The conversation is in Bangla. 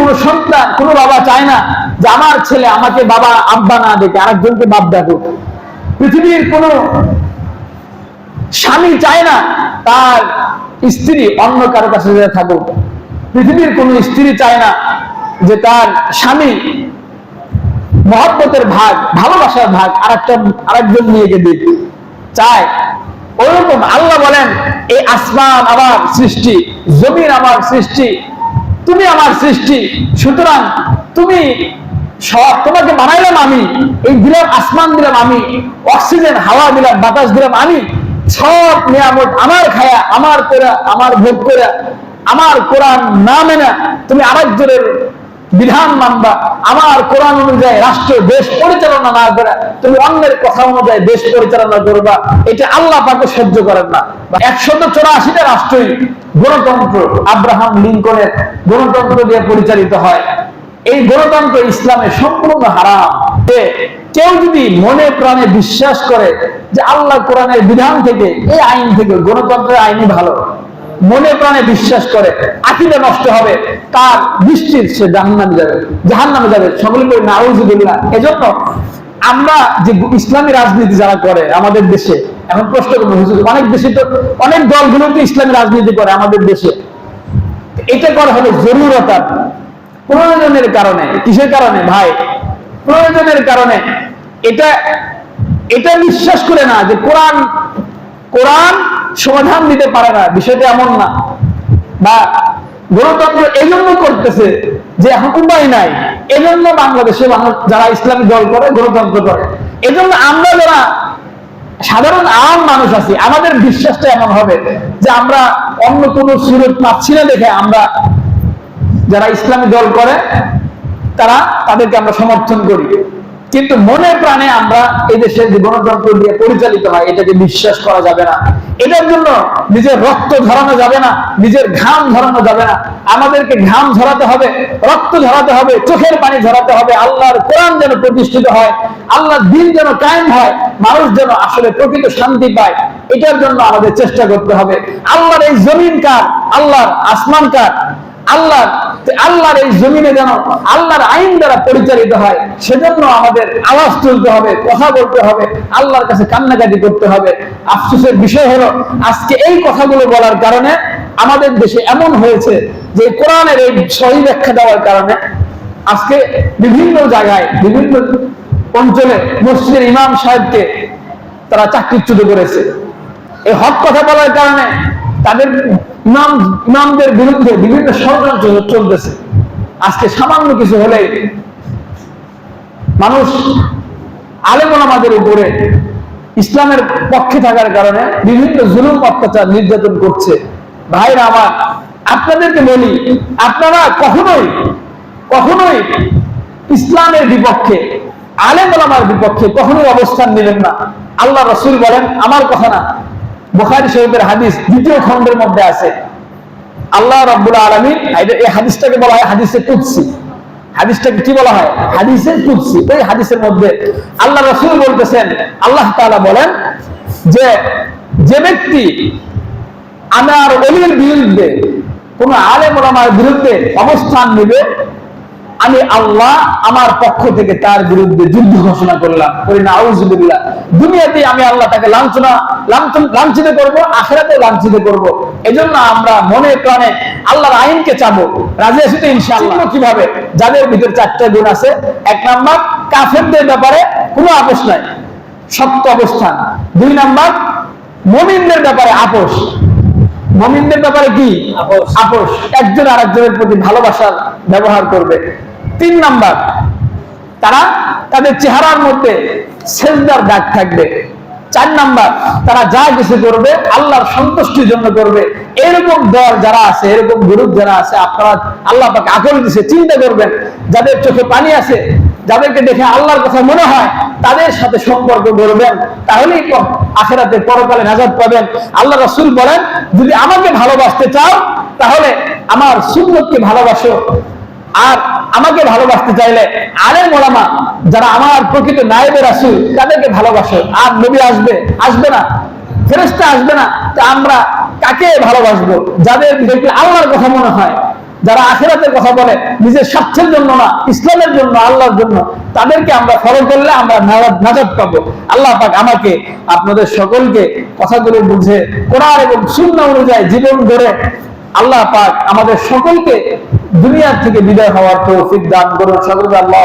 কোনো সন্তান, কোনো বাবা চায় না যে আমার ছেলে আমাকে বাবা আব্বা না ডেকে, আরেকজনকে বাপ ডাকুক। পৃথিবীর কোনো স্বামী চায় না তার স্ত্রী অন্য কারও কাছে থাকুক। পৃথিবীর কোন স্ত্রী চায় না যে তার স্বামী মহব্বতের ভাগ, ভালোবাসার ভাগ আরেকটা আরেকজন মেয়েকে দিক। চায়। ওরকম আল্লাহ বলেন, এই আসমান আমার সৃষ্টি, জমিন আমার সৃষ্টি তুমি আমার সৃষ্টি, সুতরাং তুমি সব তোমাকে বানাইলাম আমি, এই দিলাম, আসমান দিলাম আমি, অক্সিজেন, হাওয়া দিলাম, বাতাস দিলাম আমি, সব নিয়ামত আমার খায়া, আমার করে, আমার ভোগ করে, আমার কোরআন না মেনে তুমি আরেকজনের বিধান মানবা, আমার কোরআন অনুযায়ী রাষ্ট্র, দেশ পরিচালনা না করে তুমি অন্যের কথা অনুযায়ী দেশ পরিচালনা করবা, এটা আল্লাহ পাকে সহ্য করেন না। একশত চৌরাশিটা রাষ্ট্রই গণতন্ত্র আব্রাহাম লিঙ্কনের গণতন্ত্র দিয়ে পরিচালিত হয়। এই গণতন্ত্র ইসলামে সম্পূর্ণ হারাম। কেউ যদি মনে প্রাণে বিশ্বাস করে যে আল্লাহ কোরআনের বিধান থেকে, এই আইন থেকে গণতন্ত্রের আইনই ভালো। মনে প্রাণে বিশ্বাস করে, আকিদা নষ্ট হবে, তার নিশ্চিত সে জাহান্নামে যাবে। জাহান্নামে যাবে। সকলে করে নাউজুবিল্লাহ। এজন্য আমরা যে ইসলামী রাজনীতি যারা করে আমাদের দেশে এখন প্রশ্ন করব হুজুর, অনেক দেশে তো অনেক দলগুলো তো ইসলামী রাজনীতি করে আমাদের দেশে। এটা করা হলো জরুরতার প্রয়োজনের কারণে কিসের কারণে? ভাই প্রয়োজনের কারণে। এটা এটা বিশ্বাস করে না যে কোরআন কোরআন সমাধান দিতে পারে না বিষয়টা এমন না। বা গণতন্ত্র এই জন্য করতেছে যে এখন উপায় নাই। এই জন্য বাংলাদেশে যারা ইসলামী দল করে গণতন্ত্র করে। এই জন্য আমরা যারা সাধারণ আম মানুষ আছি, আমাদের বিশ্বাসটা এমন হবে যে আমরা অন্য কোনো সুরত পাচ্ছি না দেখে আমরা যারা ইসলামী দল করে, তারা তাদেরকে আমরা সমর্থন করি। কিন্তু মনে প্রাণে আমরা এই দেশের যে গণতন্ত্র দিয়ে পরিচালিত হয়, এটাকে বিশ্বাস করা যাবে না। এটার জন্য নিজের রক্ত ধরানো যাবে না, নিজের ঘাম ঝরানো যাবে না। আমাদেরকে ঘাম ঝরাতে হবে, রক্ত ঝরাতে হবে, চোখের পানি ঝরাতে হবে, আল্লাহর কোরআন যেন প্রতিষ্ঠিত হয় আল্লাহর দিন যেন কায়েম হয়, মানুষ যেন আসলে প্রকৃত শান্তি পায়, এটার জন্য আমাদের চেষ্টা করতে হবে। আল্লাহর এই জমিন কার? আল্লাহর আসমান কার? আল্লাহ আল্লাহর এই জমিনে যেন আল্লাহর আইন দ্বারা পরিচালিত হয়, সেজন্য আমাদের আওয়াজ তুলতে হবে, কথা বলতে হবে, আল্লাহর কাছে কান্নাকাটি করতে হবে। আফসোসের বিষয় হলো, আজকে এই কথাগুলো বলার কারণে আমাদের দেশে এমন হয়েছে যে কোরআনের এই সহি ব্যাখ্যা দেওয়ার কারণে আজকে বিভিন্ন জায়গায়, বিভিন্ন অঞ্চলে মসজিদের ইমাম সাহেবকে তারা চাকরিচ্যুত করেছে। এই হক কথা বলার কারণে তাদের ইমাম, ইমামদের বিরুদ্ধে বিভিন্ন ষড়যন্ত্র চলতেছে। আজকে সামান্য কিছু হলে মানুষ আলেমন আমাদের উপরে ইসলামের পক্ষে থাকার কারণে বিভিন্ন জুলুম, অত্যাচার নির্যাতন করছে। ভাইরা আমার, আপনাদেরকে বলি, আপনারা কখনোই কখনোই ইসলামের বিপক্ষে আলেম ওলামার বিপক্ষে কখনোই অবস্থান নেবেন না। আল্লাহ রসুল বলেন, আমার কথা না, বুখারী শরীফের হাদিস দ্বিতীয় খণ্ডের মধ্যে আছে। আল্লাহ রাব্বুল আলামিন, এই হাদিসটাকে বলা হয় হাদিসে কুদসি। হাদিসটাকে কি বলা হয়? হাদিসে কুদসি। ওই হাদিসের মধ্যে আল্লাহ রাসূল বলতেছেন, আল্লাহ তাআলা বলেন যে যে ব্যক্তি আমার অলির বিরুদ্ধে কোন আলেম ওলামার বিরুদ্ধে অবস্থান নেবে আমি আল্লাহ আমার পক্ষ থেকে তার বিরুদ্ধে যুদ্ধ ঘোষণা করলাম। করি না আউজুবিল্লাহ দুনিয়াতে আমি আল্লাহ তাকে লাঞ্ছনা লাঞ্ছিত করব আখেরাতে লাঞ্ছিত করব। এজন্য আমরা মনে প্রাণে আল্লাহর আইনকে চাবো। রাজি আছি তো ইনশাআল্লাহ? কীভাবে? যাদের ভিতরে চারটা গুণ আছে এক নাম্বার কাফেরদের ব্যাপারে কোনো আপোষ নাই সত্য অবস্থান। দুই নাম্বার মমিনদের ব্যাপারে আপোষ। মমিনদের ব্যাপারে কি? আপোষ। একজন আরেকজনের প্রতি ভালোবাসার ব্যবহার করবে। তিন নাম্বার, তারা তাদের চেহারার মধ্যে সেজদার দাগ থাকবে। চার নাম্বার, তারা যা কিছু করবে, আল্লাহর সন্তুষ্টির জন্য করবে। এরকম দল যারা আছে, এরকম গ্রুপ যারা আছে, আপনারা আল্লাহ পাকে আকল দিছে, চিন্তা করবেন। যাদের চোখে পানি আছে, যাদেরকে দেখে আল্লাহর কথা মনে হয়, তাদের সাথে সম্পর্ক করবেন। তাহলেই আখেরাতে পরকালে নাজাদ পাবেন। আল্লাহ রসুল বলেন, যদি আমাকে ভালোবাসতে চাও, তাহলে আমার সুন্নতকে ভালোবাসো। আর আমাকে ভালোবাসতে চাইলে আলেম ওলামা যারা আমার প্রকৃত নায়েবের আসুল, তাদেরকে ভালোবাসো। আর নবী আসবে? আসবে না। ফেরেস্তা আসবে না। তা আমরা কাকে ভালোবাসবো? যাদের দেখলে আল্লাহর কথা মনে হয়? যারা আখেরাতের কথা বলে, নিজের স্বার্থের জন্য না, ইসলামের জন্য, আল্লাহর জন্য, তাদেরকে আমরা ফলো করলে আমরা নাজাত পাবো। আল্লাহ পাক আমাকে, আপনাদের সকলকে কথাগুলো বুঝে, কোরআন এবং শূন্য অনুযায়ী জীবন গড়ে আল্লাহ পাক আমাদের সকলকে দুনিয়ার থেকে বিদায় হওয়ার তৌফিক দান করুন। সকলকে আল্লাহ